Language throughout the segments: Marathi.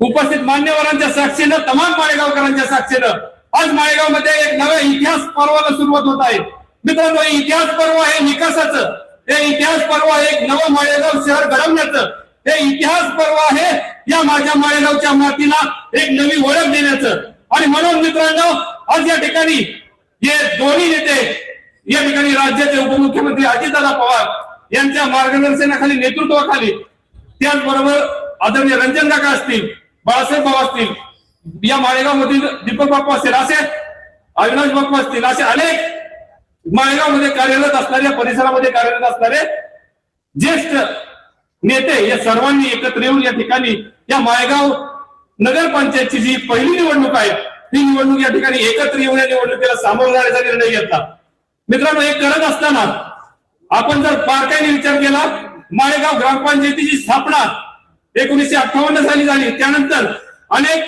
उपस्थित मान्यवरांच्या साक्षीनं तमाम माळेगावकरांच्या साक्षीनं आज माळेगावमध्ये एक नव्या इतिहास पर्वाला सुरुवात होत आहे. मित्रांनो हे इतिहास पर्व हे निकासाचं हे इतिहास पर्व आहे एक नवं माळेगाव शहर घडवण्याचं. हे इतिहास पर्व आहे या माझ्या माळेगावच्या मातीला एक नवी ओळख देण्याचं. आणि म्हणून मित्रांनो आज या ठिकाणी हे दोन्ही नेते या ठिकाणी राज्याचे उपमुख्यमंत्री अजितदादा पवार यांच्या मार्गदर्शनाखाली नेतृत्वाखाली त्याचबरोबर आदरणीय रंजन काका असतील बाळासाहेब भाऊ असतील. या माळेगाव मधील दीपक बाप्पा असतील. असे अविनाश बाप्पा असतील. असे अनेक माळेगावमध्ये कार्यरत असणारे परिसरामध्ये कार्यरत असणारे ज्येष्ठ नेते या सर्वांनी एकत्र येऊन या ठिकाणी या माळेगाव नगरपंचायतची जी पहिली निवडणूक आहे ती निवडणूक या ठिकाणी एकत्र येऊन या निवडणुकीला सामोरं जाण्याचा निर्णय घेतला. मित्रांनो हे करत असताना आपण जर बारकाईने विचार केला माळेगाव ग्रामपंचायतीची स्थापना एकोणीसशे अठ्ठावन्न साली झाली. त्यानंतर अनेक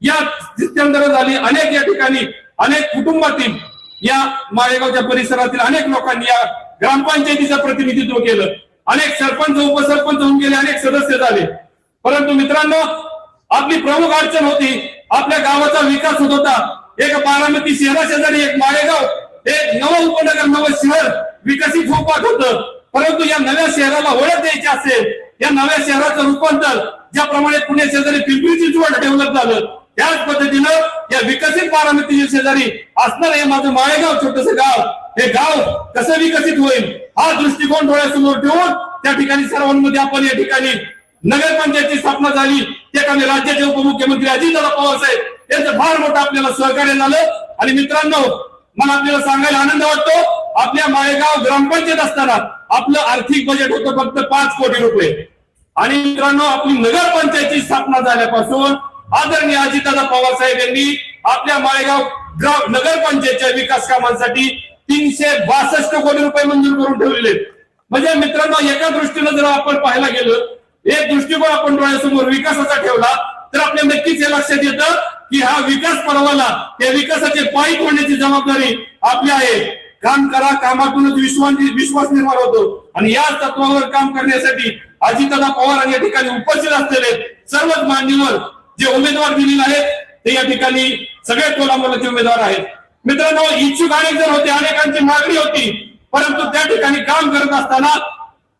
या स्थित्यंतर झाली. अनेक या ठिकाणी अनेक कुटुंबातील या माळेगावच्या परिसरातील अनेक लोकांनी या ग्रामपंचायतीचं प्रतिनिधित्व केलं. अनेक सरपंच उपसरपंच होऊन गेले अनेक सदस्य झाले. परंतु मित्रांनो आपली प्रमुख अडचण होती आपल्या गावाचा विकास होत होता. एक बारामती शहरा शेजारी एक माळेगाव एक नवं उपनगर नवं शहर विकसित होत होतं. परंतु या नव्या शहराला ओळख द्यायची असेल या नव्या शहराचं रूपांतर ज्याप्रमाणे पुणे शेजारी पिंपरी चिंचवड डेव्हलप झालं त्याच पद्धतीनं या विकसित बारामती शेजारी असणार हे माझं माळेगाव छोटस गाव हे गाव कसं विकसित होईल हा दृष्टिकोन डोळ्यासमोर ठेवून त्या ठिकाणी सर्वांमध्ये आपण या ठिकाणी नगरपंचायतची स्थापना झाली त्या ठिकाणी राज्याचे उपमुख्यमंत्री अजितदादा पवार साहेब यांचं फार मोठं आपल्याला सहकार्य झालं. आणि मित्रांनो मला आपल्याला सांगायला आनंद वाटतो आपल्या माळेगाव ग्रामपंचायत असताना आपलं आर्थिक बजेट होतं फक्त पाच कोटी रुपये. आणि मित्रांनो आपली नगरपंचायतची स्थापना झाल्यापासून आदरणीय अजितदादा पवार साहेब यांनी आपल्या माळेगाव ग्राम नगरपंचायतच्या विकास कामांसाठी तीनशे बासष्ट कोटी रुपये मंजूर करून ठेवलेले म्हणजे मित्रांनो एका दृष्टीनं जर आपण पाहायला गेलो एक दृष्टिकोन आपण डोळ्यासमोर विकासाचा ठेवला तर आपल्या नक्कीच हे लक्षात येतं की हा विकास परवाला या विकासाचे पायी होण्याची जबाबदारी आपली आहे. काम करा कामातूनच विश्वास विश्वास निर्माण होतो. आणि या तत्वावर काम करण्यासाठी अजितदादा पवार आणि या ठिकाणी उपस्थित असलेले सर्वच मान्यवर जे उमेदवार दिलेले आहेत ते या ठिकाणी सगळे टोलामोलाचे उमेदवार आहेत. मित्रांनो इच्छुक अनेक जण होते अनेकांची मागणी होती परंतु त्या ठिकाणी काम करत असताना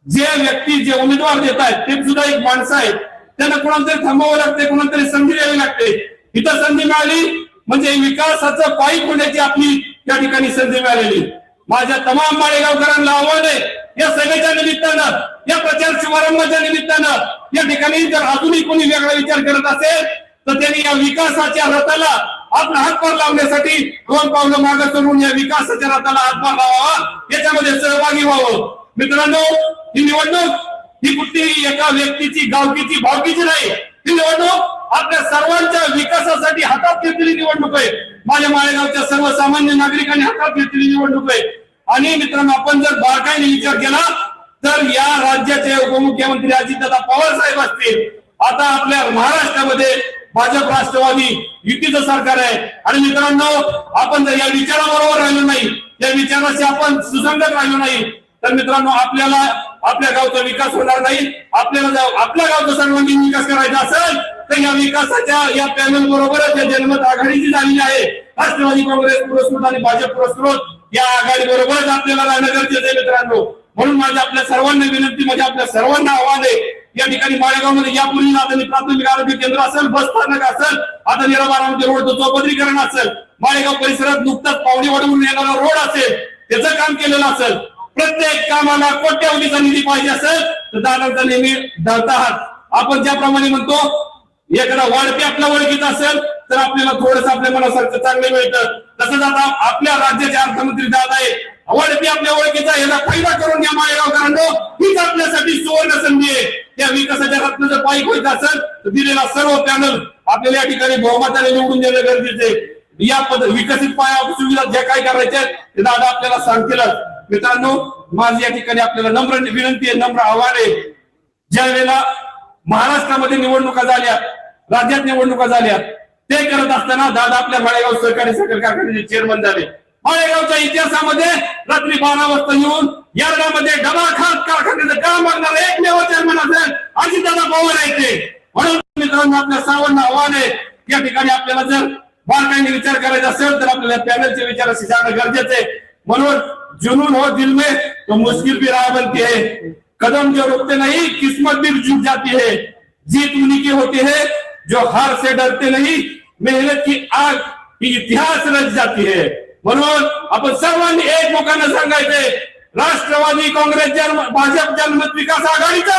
जे व्यक्ती जे उमेदवार देत आहेत ते सुद्धा एक माणसं आहेत. त्यांना कोणाला तरी थांबावं लागते कोणाला तरी संधी द्यावी लागते. इथं संधी मिळाली म्हणजे विकासाचं पायी होण्याची आपली त्या ठिकाणी संधी मिळालेली. माझ्या तमाम माळेगावकरांना आव्हान आहे या सभेच्या निमित्तानं या प्रचार शुभारंभाच्या निमित्तानं या ठिकाणी जर अजूनही कोणी वेगळा विचार करत असेल तर त्यांनी या विकासाच्या रथाला आपला हातभार लावण्यासाठी दोन पावलं मागे करून या विकासाच्या रथाला हातभार लावावा याच्यामध्ये सहभागी व्हावं. मित्रांनो ही निवडणूक ही कुठलीही एका व्यक्तीची गावकीची भावकीची नाही. ही निवडणूक आपल्या सर्वांच्या विकासासाठी हातात घेतलेली निवडणूक आहे. माझ्या माळेगावच्या सर्वसामान्य नागरिकांनी हातात घेतलेली निवडणूक आहे. आणि मित्रांनो आपण जर बारकाईने विचार केला तर या राज्याचे उपमुख्यमंत्री अजितदादा पवार साहेब असतील. आता आपल्या महाराष्ट्रामध्ये भाजप राष्ट्रवादी युतीचं सरकार आहे. आणि मित्रांनो आपण जर या विचाराबरोबर राहिलो नाही या विचाराशी आपण सुसंगत राहिलो नाही तर मित्रांनो आपल्याला आपल्या गावचा विकास होणार नाही. आपल्याला आपल्या गावचा सर्वांगीण विकास करायचा असेल तर या विकासाच्या या पॅनल बरोबरच या जनमत आघाडीची झालेली आहे. राष्ट्रवादी काँग्रेस पुरस्कृत आणि भाजप पुरस्कृत. या आघाडी बरोबरच आपल्याला राहणं गरजेचं आहे मित्रांनो. म्हणून माझ्या आपल्या सर्वांना विनंती म्हणजे आपल्या सर्वांना आव्हान आहे. या ठिकाणी माळेगावमध्ये यापूर्वी आता प्राथमिक आरोग्य केंद्र असेल बस स्थानक असेल आता निरा रोडचं चौपदरीकरण असेल माळेगाव परिसरात नुकताच पावडी वाढवून येणारा रोड असेल त्याचं काम केलेलं असेल. प्रत्येक कामाला कोट्यावधीचा निधी पाहिजे असेल तर दादाचा नेहमी धरता आहात आपण ज्याप्रमाणे म्हणतो एखादा वाढपी आपल्या ओळखीत असेल तर आपल्याला थोडस आपल्या मनासारखं चांगलं मिळतं. तसंच आता आपल्या राज्याचे अर्थमंत्री दादा आहे वाढपी आपल्या ओळखीचा याला फायदा करून या माळेगावकरांनो हीच आपल्यासाठी सुवर्ण संधी आहे. या विकासाच्या रत्न जर पाईक असेल तर दिलेला सर्व पॅनल आपल्याला या ठिकाणी बहुमताने निवडून देणं गरजेचं आहे. या पद विकसित पाया सुविधा ज्या काय करायच्या ते दादा आपल्याला सांगतीलच मित्रांनो माझी या ठिकाणी आपल्याला नम्र विनंती आहे नम्र आव्हान आहे. ज्या वेळेला महाराष्ट्रामध्ये निवडणुका झाल्या राज्यात निवडणुका झाल्या. ते करत असताना दादा आपल्या माळेगाव सहकारी साखर कारखान्याचे चेअरमन झाले. माळेगावच्या इतिहासामध्ये रात्री बारा वाजता येऊन यार्डामध्ये डबा खात कारखान्याचं काम मागणार एकमेव चेअरमन असेल अजितदादा पवार आहे ते. म्हणून मित्रांनो आपल्या सर्वांना आव्हान आहे. या ठिकाणी आपल्याला जर बारकाईने विचार करायचा असेल तर आपल्याला पॅनलचे विचाराशी जाणं गरजेचं आहे. म्हणून जुनून हो दिल में तो मुश्किल भी राह बनती है कदम जो रुकते नहीं किस्मत भी झुक जाती है जीत उन्हीं की होती है जो हार से डरते नहीं मेहनत की आग ही इतिहास रच जाती है। म्हणून आपण सर्वांनी एकमेकांना सांगायचे राष्ट्रवादी काँग्रेस जन भाजप जनमत विकास आघाडीचा